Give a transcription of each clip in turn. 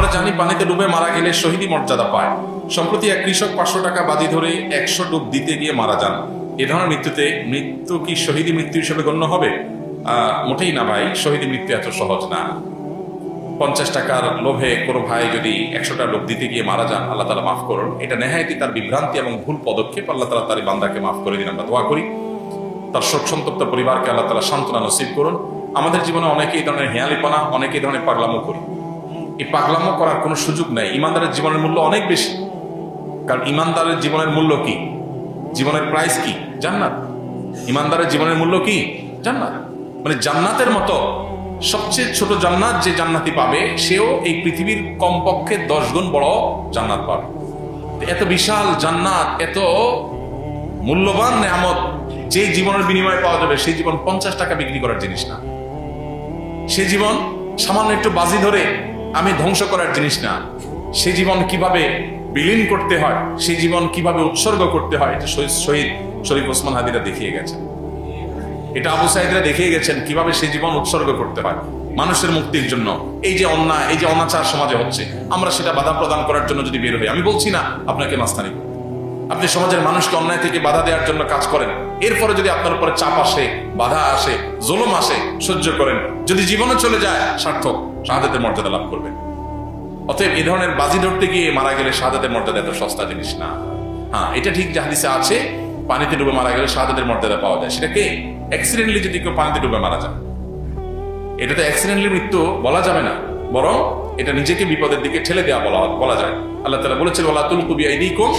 আমরা জানি পানিতে ডুবে মারা গেলে শহীদি মর্যাদা পায়। সম্প্রতি এক কৃষক পাঁচশো টাকা বাজি ধরে একশো ডুব দিতে গিয়ে মারা যান। এ ধরনের মৃত্যুতে মৃত্যু কি শহীদি মৃত্যু হিসেবে গণ্য হবে? মোটেই না ভাই শহীদি মৃত্যু এত সহজ না। পঞ্চাশ টাকার লোভে কোনো ভাই যদি একশোটা লোভ দিতে গিয়ে মারা যান, আল্লাহ তালা মাফ করুন। এটা নেহায়তি তার বিভ্রান্তি এবং ভুল পদক্ষেপ। আল্লাহ তালা তার বান্দাকে মাফ করে দিন, আমরা দোয়া করি। তার শোক সন্তপ্ত পরিবারকে আল্লাহ তালা সান্ত্বনা নসিব করুন। আমাদের জীবনে অনেকেই ধরনের হেয়ালিপনা অনেকেই ধরনের পাগলামো করি। এই পাগলামো করার কোনো সুযোগ নাই। ইমানদারের জীবনের মূল্য অনেক বেশি। কারণ ইমানদারের জীবনের মূল্য কি? জীবনের প্রাইস কি? জান্নাত। ইমানদারের জীবনের মূল্য কি? জান্নাত। মানে জান্নাতের মতো সবচেয়ে ছোট জান্নাত যে জান্নাতি পাবে, সেও এই পৃথিবীর কমপক্ষে দশ গুণ বড় জান্নাত পাবে। এত বিশাল জান্নাত, এত মূল্যবান নেয়ামত, যে জীবনের বিনিময়ে পাওয়া যাবে, সেই জীবন পঞ্চাশ টাকা বিক্রি করার জিনিস না। সে জীবন সামান্য একটু বাজি ধরে আমি ধ্বংস করার জিনিস না। সে জীবন কীভাবে বিলীন করতে হয়, সে জীবন কীভাবে উৎসর্গ করতে হয়, এটা শহীদ শরীফ ওসমান হাদিরা দেখিয়ে গেছেন। এটা আবু সাইদরা দেখিয়ে গেছেন কীভাবে সেই জীবন উৎসর্গ করতে হয় মানুষের মুক্তির জন্য। এই যে অন্যায়, এই যে অনাচার সমাজে হচ্ছে, আমরা সেটা বাধা প্রদান করার জন্য যদি বের হই, আমি বলছি না, আপনাকে মাস্তানি আপনি সমাজের মানুষকে অন্যায় থেকে বাধা দেওয়ার জন্য কাজ করেন। এরপরে যদি আপনার উপরে চাপ আসে, বাধা আসে, জুলুম আসে, সহ্য করেন। যদি জীবনে চলে যায়, সার্থক। শাহাদাতের মর্যাদা লাভ করবেন অতএব এই ধরনের বাজি ধরতে গিয়ে মারা গেলে শাহাদাতের মর্যাদা এত সস্তা জিনিস না। হ্যাঁ এটা ঠিক যে হাদিসে আছে, পানিতে ডুবে মারা গেলে শাহাদাতের মর্যাদা পাওয়া যায়। সেটা কে? অ্যাক্সিডেন্টলি যদি কেউ পানিতে ডুবে মারা যায়। এটা তো অ্যাক্সিডেন্টলি মৃত্যু বলা যাবে না, বরং এটা নিজেকে বিপদের দিকে ঠেলে দেওয়া বলা বলা যায়। আল্লাহ তালা বলেছেন ওলা তুল কুবি আইদিকুম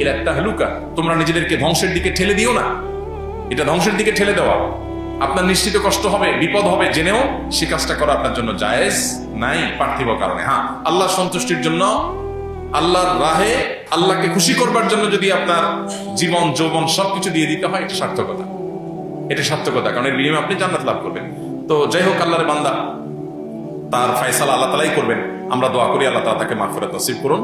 ইলা তাহলুকা। তোমরা নিজেদেরকে ধ্বংসের দিকে ঠেলে দিও না। এটা ধ্বংসের দিকে ঠেলে দেওয়া। আপনার নিশ্চিত কষ্ট হবে, বিপদ হবে, জেনেও সে কাজটা করা আপনার জন্য জায়েজ নাই, পার্থিব কারণে। হ্যাঁ আল্লাহ সন্তুষ্টির জন্য, আল্লাহর রাহে, আল্লাহকে খুশি করবার জন্য যদি আপনার জীবন, যৌবন সবকিছু দিয়ে দিতে হয়, এটা সার্থকতা। এটা সার্থকতা, কারণ এর বিনিময়ে আপনি জান্নাত লাভ করবেন। তো যাই হোক, আল্লাহর বান্দা, তার ফায়সালা আল্লাহ তালাই করবেন। আমরা দোয়া করি, আল্লাহ তালা তাকে মাফরত নসিব করুন।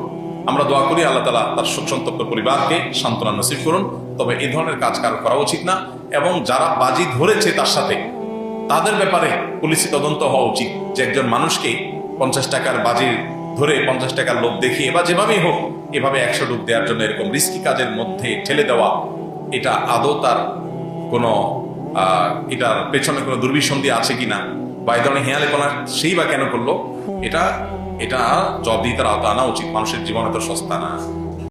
আমরা দোয়া করি আল্লাহ তালা তার শোক সন্তপ্ত পরিবারকে সান্ত্বনা নসিব করুন। তবে এই ধরনের কাজ কার করা উচিত না এবং যারা বাজি ধরেছে তার সাথে, তাদের ব্যাপারে পুলিশি তদন্ত হওয়া উচিত। যে একজন মানুষকে পঞ্চাশ টাকার বাজি ধরে পঞ্চাশ টাকার লোভ দেখিয়ে বা যেভাবেই হোক, এভাবে একশো ডুব দেওয়ার জন্য এরকম রিস্কি কাজের মধ্যে ঠেলে দেওয়া, এটা আদৌ তার কোনো এটার পেছনে কোনো দুর্বিসন্ধি আছে কিনা বা এই ধরনের সেই বা কেন করল? এটা এটা জবাবদিহিতার আওতা আনা উচিত। মানুষের জীবনে তো সস্তা না।